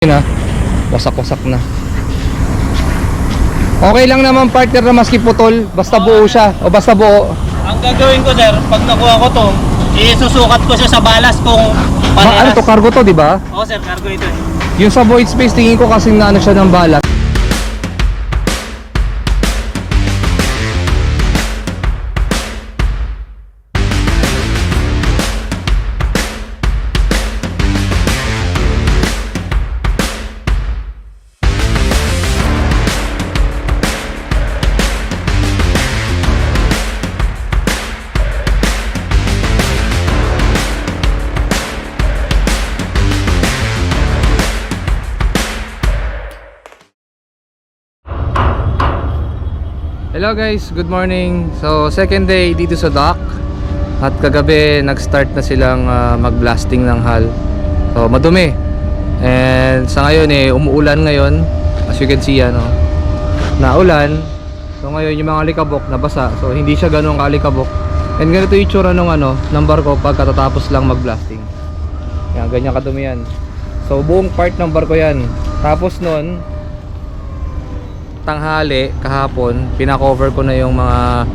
na wasak-wasak na. Okay lang naman partner na maski putol basta buo siya. O basta buo. Ang gagawin ko sir, pag nakuha ko to, isusukat ko siya sa balas kung Ma, ano to cargo to di ba? Oo sir, cargo ito. eh. yung sa void space tingin ko kasi na ano siya ng balat Hello guys, good morning. So second day dito sa dock at kagabi nag-start na silang ah, mag-blasting ng hull. So madumi. And sa ngayon eh umuulan ngayon. As you can see ano. Naulan. So ngayon yung mga alikabok nabasa. So hindi siya ganun kalikabok. And ganito yung itsura ng ano, ng barko pagkatapos lang mag-blasting. Yan, ganyan kadumi yan. So buong part ng barko yan. Tapos nun, tanghali kahapon pinakover ko na yung mga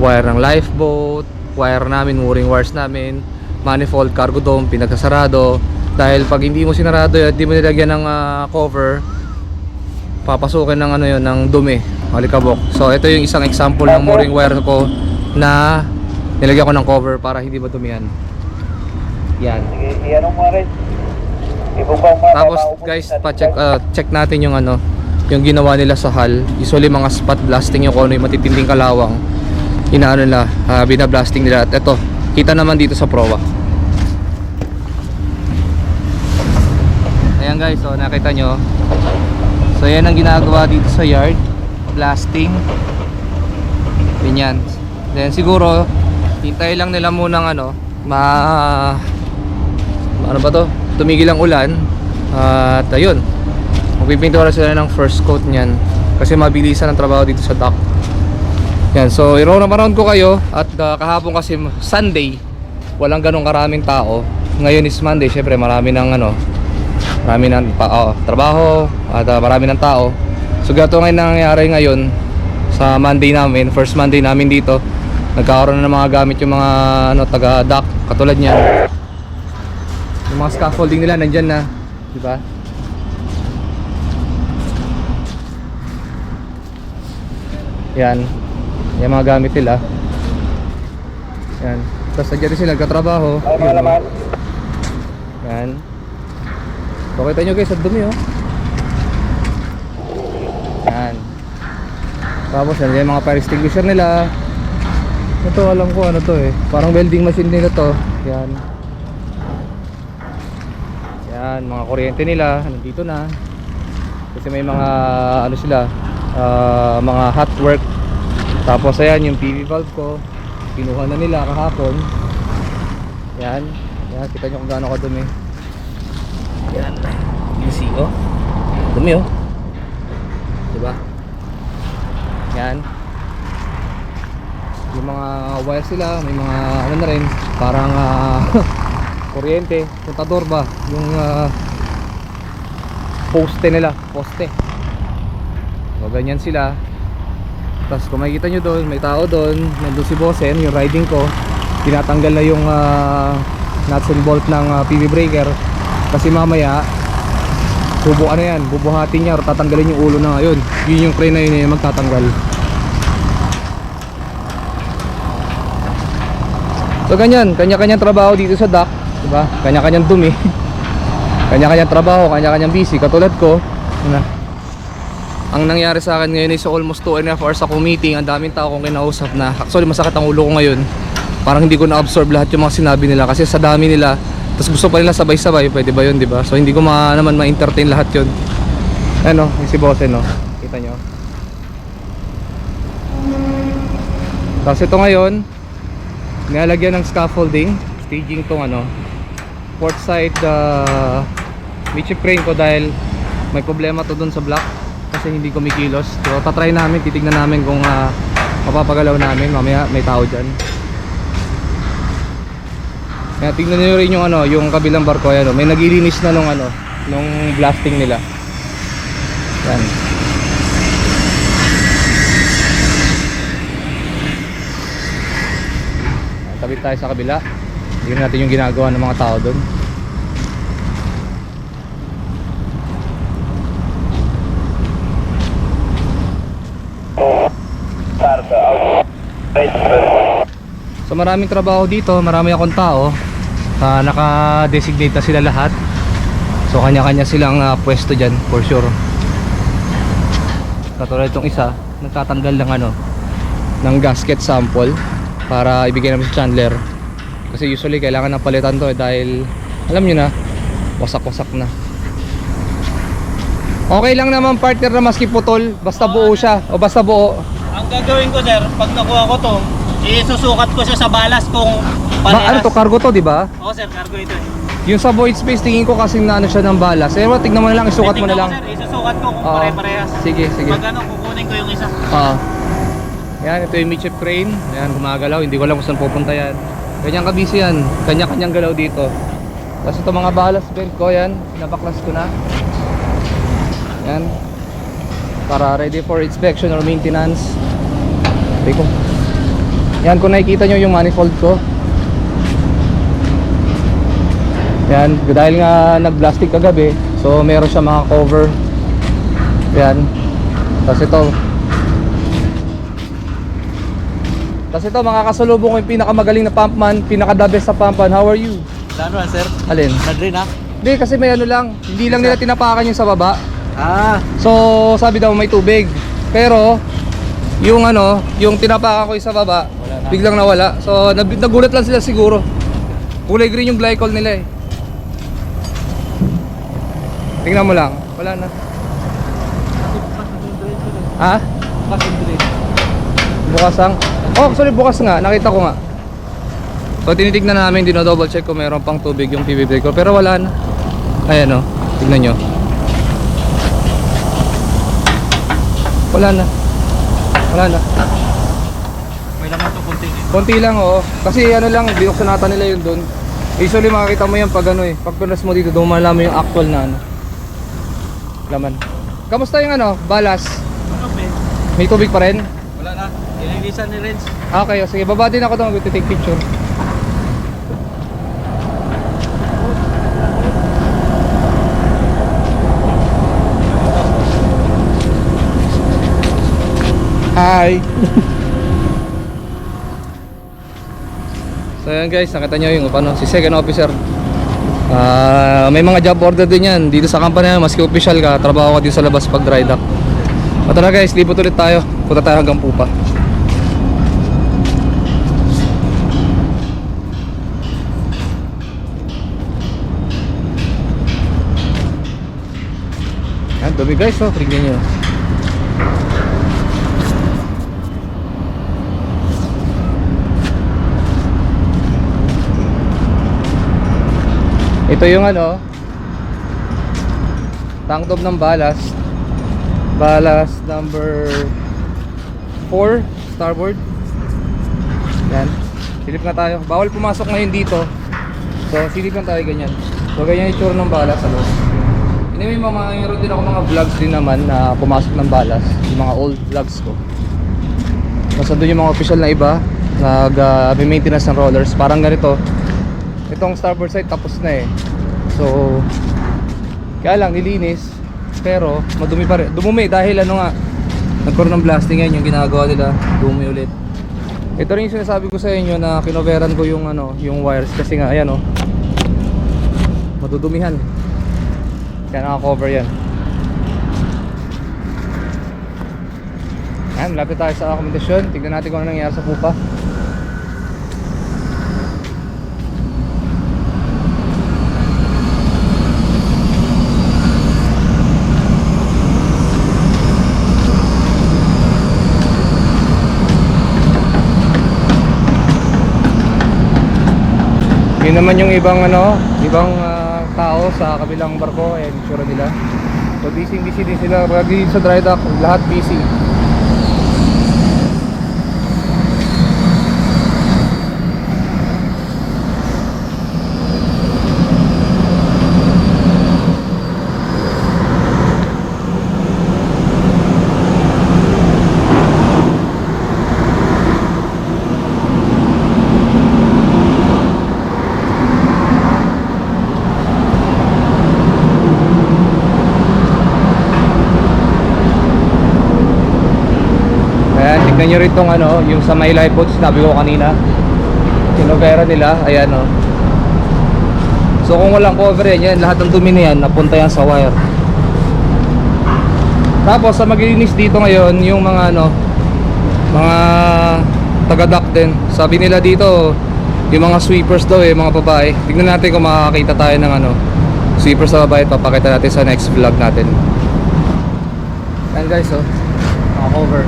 wire ng lifeboat wire namin, mooring wires namin manifold, cargo dome, pinagsasarado. Dahil pag hindi mo sinarado yun, hindi mo nilagyan ng ah, cover papasukin ng ano yun, ng dumi malikabok, so ito yung isang example ng mooring wire ko na nilagyan ko ng cover para hindi madumihan. Yan. Sige. Ibubang mo. tapos guys, pa-check uh, check natin yung ano, yung ginawa nila sa hull. Usually mga spot blasting yung kung ano yung matitinding kalawang. Inaano nila, uh, binablasting nila. At ito, kita naman dito sa prowa. Ayan guys, so nakita nyo. So yan ang ginagawa dito sa yard. Blasting. Ganyan. Then siguro, hintay lang nila munang ano, ma ano ba to? Tumigil ang ulan. At ayun. Magpipintura sila ng first coat niyan kasi mabilisan ang trabaho dito sa dock. Yan, so i-round around ko kayo at uh, kahapon kasi Sunday, walang ganong karaming tao. Ngayon is Monday, syempre marami ng ano, marami ng pa, oh, trabaho at uh, marami ng tao. So gato ngayon nangyayari ngayon sa Monday namin, first Monday namin dito. Nagkakaroon na ng mga gamit yung mga ano taga dock katulad niyan. Yung mga scaffolding nila nandyan na, di ba? Yan. Yan mga gamit nila. Yan. Tapos nandiyan din sila nagkatrabaho. Ay, mga laman. Yan. So kita nyo guys, ang dumi oh. Yan. Tapos yan, yung mga fire extinguisher nila. Ito alam ko ano to eh. Parang welding machine nila to. Yan. Yan, mga kuryente nila, nandito na. Kasi may mga ano sila, ah, mga hot work. Tapos ayan yung PV valve ko. Kinuha na nila kahapon. Yan. Yan, kita nyo kung gaano kadumi. Yan. You see, oh. Dumi, oh. Diba? Yan. Yung mga wire sila, may mga ano na rin, parang ah, kuryente, puntador ba? Yung ah, poste nila, poste. So, ganyan sila. Tapos kung makikita nyo doon, may tao doon, nandun si Bossen, yung riding ko. Tinatanggal na yung ah, nuts and bolt ng ah, PV breaker. Kasi mamaya, subo ano yan, bubuhatin niya or tatanggalin yung ulo na yun. Yun yung crane na yun yung magtatanggal. So ganyan, kanya-kanyang trabaho dito sa dock, 'di ba? Kanya-kanyang dumi. kanya-kanyang trabaho, kanya-kanyang busy katulad ko. Na. Ang nangyari sa akin ngayon is almost 2 and a half hours ako meeting. Ang daming tao kong kinausap na actually masakit ang ulo ko ngayon. Parang hindi ko na-absorb lahat yung mga sinabi nila kasi sa dami nila. Tapos gusto pa nila sabay-sabay, pwede ba yun, di ba? So hindi ko ma naman ma-entertain lahat yun. Ano, yung si Bosse, no? Kita nyo. Tapos ito ngayon, nilalagyan ng scaffolding staging tong ano port side uh, midship crane ko dahil may problema to dun sa block kasi hindi kumikilos so tatry namin titignan namin kung uh, mapapagalaw namin mamaya may tao dyan kaya tignan nyo rin yung ano yung kabilang barko ayan, oh. may nagilinis na nung ano nung blasting nila. Yan. Tabi tayo sa kabila. Tingnan natin yung ginagawa ng mga tao doon. So maraming trabaho dito, marami akong tao. Ah, naka-designate na sila lahat. So kanya-kanya silang ah, pwesto dyan for sure. Katulad itong isa, nagtatanggal ng ano, ng gasket sample para ibigay namin sa Chandler. Kasi usually kailangan ng palitan to eh, dahil alam nyo na, wasak-wasak na. Okay lang naman partner na maski putol, basta buo siya o basta buo. Ang gagawin ko sir, pag nakuha ko to, isusukat ko siya sa balas kung Ba, ano to, cargo to, di ba? Oo sir, cargo ito eh. Yung sa void space, tingin ko kasing na ano siya ng balas. Eh, well, tignan mo na lang, isukat mo na lang. ko, sir, isusukat ko kung Oo. pare-parehas. Sige, sige. Pag ano, kukunin ko yung isa. Oo. Yan, ito yung midship crane. Yan, gumagalaw. Hindi ko alam kung saan pupunta yan. Kanyang kabisi yan. Kanya-kanyang galaw dito. Tapos ito mga balas belt ko, yan. Napaklas ko na. Yan. Para ready for inspection or maintenance. Sabi ko. Yan, kung nakikita nyo yung manifold ko. Yan, dahil nga nag-plastic kagabi, so meron siya mga cover. Yan. Tapos ito. Tapos ito, mga kasalubong ko yung pinakamagaling na pumpman, pinaka-the best sa pumpman. How are you? Lano sir? Alin? Nadrin ha? Hindi, kasi may ano lang. Hindi lang nila tinapakan yung sa baba. Ah, So, sabi daw may tubig. Pero, yung ano, yung tinapakan ko yung sa baba, na. biglang nawala. So, nab- nagulat lang sila siguro. Kulay green yung glycol nila eh. Tingnan mo lang. Wala na. Ha? Bukas ang? Oh, sorry, bukas nga. Nakita ko nga. So, tinitignan namin, dino-double check kung meron pang tubig yung PV breaker. Pero wala na. Ayan o. Tignan nyo. Wala na. Wala na. may laman to kunti. Konti lang oo. Kasi ano lang, binuksan nata nila yun doon. Usually makikita mo yan pag ano eh. Pag pinas mo dito, doon mo yung actual na ano. Laman. Kamusta yung ano, balas? Ano be? May tubig pa rin? Wala na. Ililisan ni Renz. Ah, Okay, sige, baba din ako doon, take picture. Hi! so yan guys, nakita nyo yung ano, si second officer. Ah, may mga job order din yan dito sa company na maski official ka, trabaho ka dito sa labas pag dry dock. Ito na guys, libot ulit tayo. Punta tayo hanggang pupa. Yan, dumi guys, oh, tignan nyo. Ito yung ano, tank top ng ballast. Ballast number 4, starboard. Yan. Silip na tayo. Bawal pumasok ngayon dito. So, silip lang tayo ganyan. So, ganyan yung itsura ng balas sa loob. Anyway, mga mayroon din ako mga vlogs din naman na pumasok ng balas. Yung mga old vlogs ko. Tapos doon yung mga official na iba. Nag uh, may maintenance ng rollers. Parang ganito. Itong starboard side tapos na eh. So, kaya lang nilinis. Pero, madumi pa rin. Dumumi dahil ano nga, nagkaroon ng blasting ngayon yung ginagawa nila. Dumi ulit. Ito rin yung sinasabi ko sa inyo na kinoveran ko yung ano, yung wires kasi nga ayan oh. Madudumihan. Kaya naka-cover yan. Yan, lapit tayo sa akomodasyon. Tignan natin kung ano nangyari sa pupa. Naman yung ibang ano, ibang ah, tao sa kabilang barko, ayan yung tsura nila. So busy busy din sila, pag sa dry dock, lahat busy. Tingnan nyo rin tong ano, yung sa may live boat, sinabi ko kanina. Kinovera nila, ayan o. So kung walang cover yan, yan, lahat ng dumi na yan, napunta yan sa wire. Tapos sa maglilinis dito ngayon, yung mga ano, mga taga-dock din. Sabi nila dito, yung mga sweepers daw eh, mga babae. Tignan natin kung makakita tayo ng ano, sweepers sa babae. Papakita natin sa next vlog natin. Yan guys, oh. Naka-cover.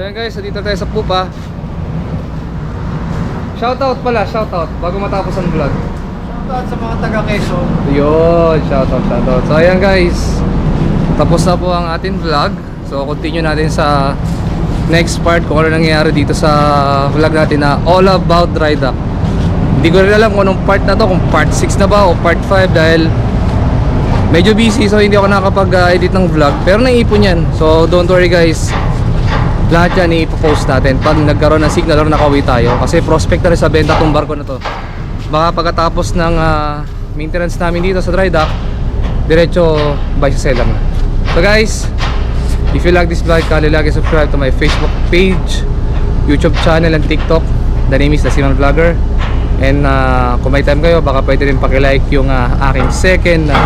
So yan guys, dito tayo sa pupa. Shoutout pala, shoutout, bago matapos ang vlog. Shoutout sa mga taga Quezon. Yun, shoutout, shoutout. So ayan guys, tapos na po ang ating vlog. So continue natin sa next part kung ano nangyayari dito sa vlog natin na all about dry dock. Hindi ko rin alam kung anong part na to, kung part 6 na ba o part 5 dahil medyo busy so hindi ako nakapag-edit ng vlog. Pero naipon yan. So don't worry guys, lahat yan ipopost natin. Pag nagkaroon ng signal or nakauwi tayo. Kasi prospect na rin sa benta tong barko na to. Baka pagkatapos ng ah, maintenance namin dito sa dry dock diretso buy sa seller na. So guys if you like this vlog like and subscribe to my facebook page youtube channel and tiktok. The name is the Siman Vlogger. And ah, kung may time kayo baka pwede rin pakilike yung ah, aking second ah,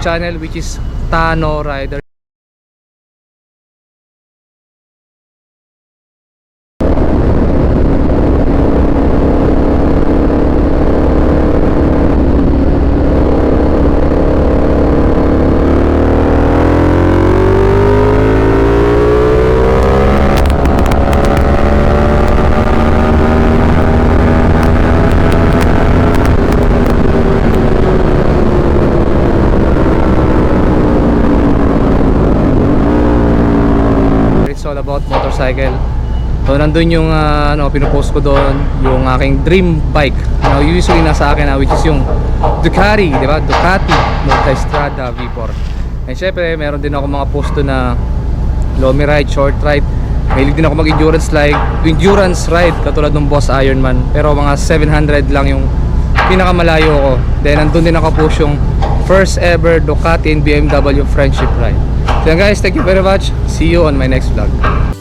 channel which is Tano Rider It's all about motorcycle. So nandun yung ah, ano, pinupost ko doon, yung aking dream bike. Now usually nasa akin na which is yung Ducati, di ba? Ducati Multistrada V4. And syempre, meron din ako mga post doon na long ride, short ride. Mahilig din ako mag-endurance like endurance ride katulad ng Boss Ironman. Pero mga 700 lang yung pinakamalayo ko. Then nandun din nakapost yung first ever Ducati and BMW friendship ride. So guys, thank you very much. See you on my next vlog.